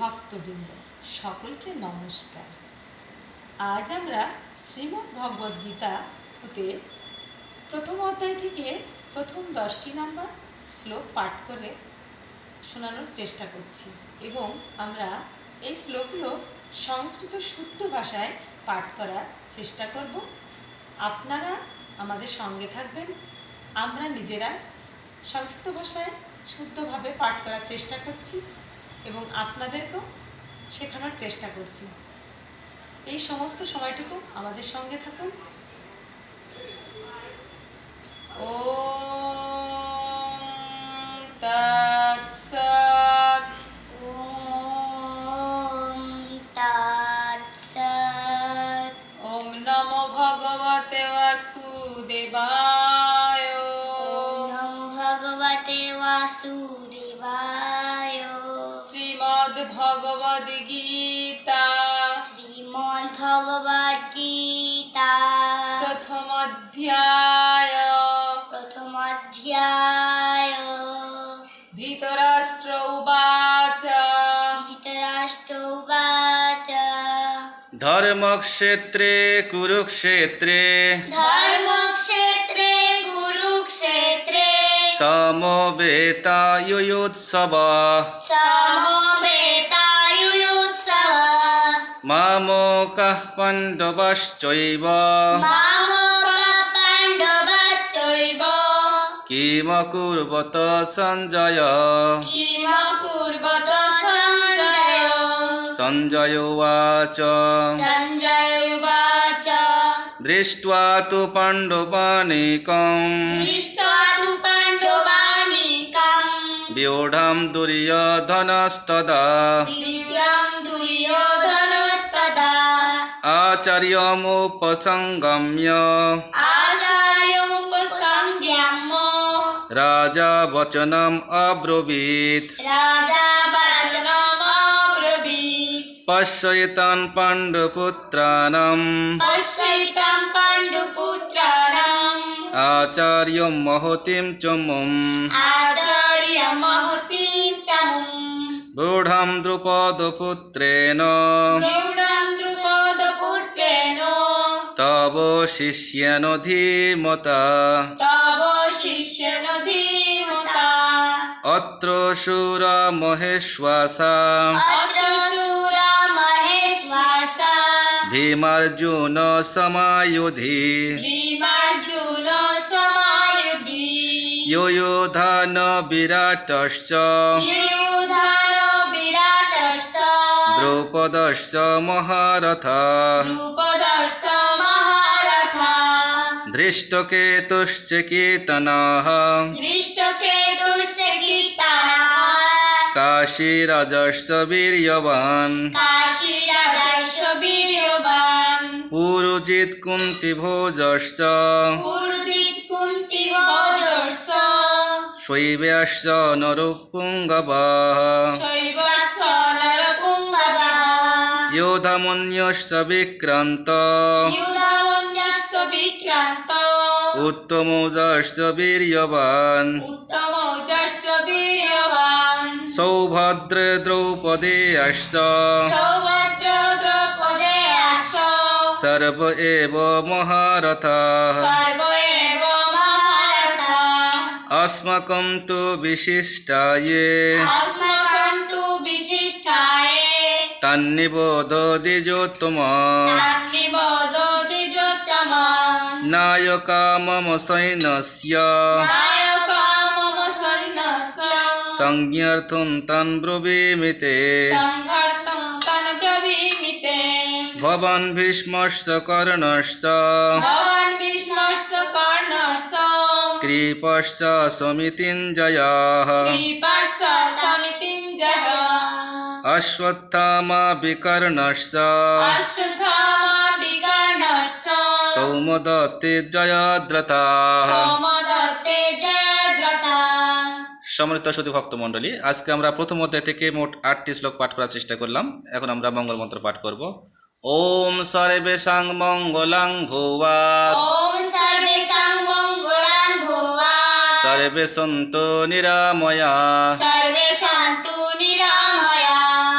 ভক্তবৃন্দ, সকলকে নমস্কার। আজ আমরা শ্রীমদ্ ভগবদ গীতা হতে প্রথম অধ্যায় থেকে প্রথম দশটি নম্বর শ্লোক পাঠ করে শোনানোর চেষ্টা করছি এবং আমরা এই শ্লোকগুলো সংস্কৃত শুদ্ধ ভাষায় পাঠ করার চেষ্টা করব। আপনারা আমাদের সঙ্গে থাকবেন। আমরা নিজেরা সংস্কৃত ভাষায় শুদ্ধভাবে পাঠ করার চেষ্টা করছি। এবং আপনাদেরকেও শেখানোর চেষ্টা করছি। এই সমস্ত সময়টুকু আমাদের সঙ্গে থাকুন। ও তৎসৎ। ওম ভগবদ্গীতা শ্রীমদ্ ভগবদ্গীতা প্রথম অধ্যায় প্রথম অধ্যায় ধৃতরাষ্ট্র উবাচ ধৃতরাষ্ট্র উবাচ ধর্মক্ষেত্রে কুরুক্ষেত্রে ধর্মক্ষেত্রে কুরুক্ষেত্রে সমবেতায়ুৎসব সম মামোকাহ পাণ্ডবাশ্চৈব পাণ্ডবাশ্চৈব কিম কুর্বত সঞ্জয় সঞ্জয় উচ সঞ্জয় তু দুর্যোধনস্তদা দুর্যোধন आचार्यमुपसङ्गम्य आचार्योपसंज्ञाम् राजा वचनम् अब्रवीत् राजा वचनमब्रवीत् पश्यतान् पाण्डुपुत्राणाम् पश्यैतं पाण्डुपुत्राणाम् आचार्यं महतीं च मुम् आचार्यमहतीं च मुम् रूढं द्रुपदपुत्रेण प्रौढं द्रुपदपुत्रेण শিষ্যনধীমতা। তব শিষ্যনধীমতা। অত্র সুর মহেশ্বাসা। অত্র সুর মহেশ্বাসা। ভীমার্জুন সমায়ুধি। ভীমার্জুন সমায়ুধি। যোধান বিরাট যোধান বিরাটশ্চ। মহারথ। দ্রৌপদশ धृष्टकेतुश्च कीर्तनः दृष्टकेतुश्च कीर्तनः काशीराजश्च वीर्यवान् काशीराजश्च वीर्यवान् पुरुजित् कुन्तिभोजश्च पुरुजित् कुन्तिभोजश्च शैव्यश्च नरुपुङ्गवः शैवश्च नरपुङ्गवः योधमुन्यश्च विक्रान्त युधामन्यश्च विक्रान्त उत्तमोजश्च वीर्यवान् उत्तमौजश्च वीर्यवान् सौभद्र द्रौपदेयश्च सौभद्र द्रौपदेयाश्च सर्व एव महारथाः सर्व एव महारथा अस्माकं तु विशिष्टाये अस्माकं तु विशिष्टाय तन्निबोधोदिजोत्तम तान्निबोधोति जोत्तमम् नायका मम सैन्यस्य नायका मम सन्नस्य संज्ञार्थं तन् ब्रवीमि ते सङ्घर्तं तन् ब्रवीमिते भवान् भीष्मश्च कर्णश्च भवान् भीष्मश्च कर्णश्च कृपश्च समितिञ्जयाः कृपश्च समितिञ्जय अश्वत्थामा विकर्णश्च अश्वत्थामा विकर्णश्च সৌমদত্তে জয়দ্রতা সৌমদত্তে জয়দ্রতা ভক্ত মণ্ডলী আজকে আমরা প্রথম অধ্যায় থেকে মোট আটটি শ্লোক পাঠ করার চেষ্টা করলাম। এখন আমরা মঙ্গল মন্ত্র পাঠ করব। ওম সর্বেশাং মঙ্গলাং ভুয়া ওম সর্বেশাং মঙ্গলাং ভুয়া সর্বে সন্তু নিরাময়া। সর্বে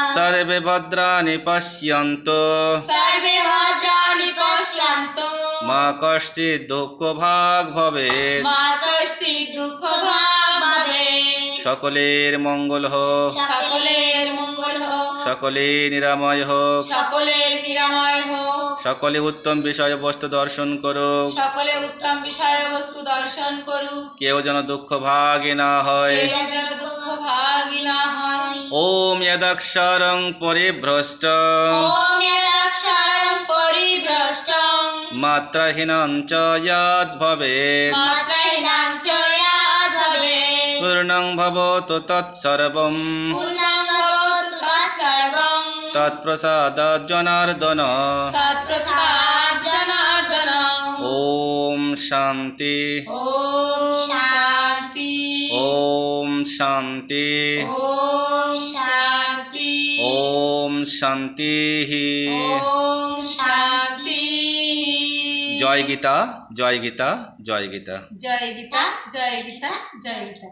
निरामया সর্বে ভদ্রাণি পশ্যন্তু सर्वे भद्राणि पश्यन्तु মা কশ্চিৎ দুঃখ ভাগ ভবে मा कश्चित् दुःखभाग् भवेत् সকলের মঙ্গল হোক সকলের মঙ্গল হোক সকলে নিরাময় হোক সকলের নিরাময় হোক সকলে উত্তম বিষয়বস্তু দর্শন করুক সকলে উত্তম বিষয়বস্তু দর্শন করুক কেউ যেন দুঃখ ভাগে না হয় কেউ যেন দুঃখ ভাগী না হয় ওম যদক্ষরং পরিভ্রষ্ট ওম যদক্ষরং পরিভ্রষ্টং মাত্রাহীনং চ শান্তি। শান্তি। ওম শান্তি। শান্তি। জয় গীতা জয় গীতা জয় গীতা। জয় গীতা জয় গীতা জয় গীতা।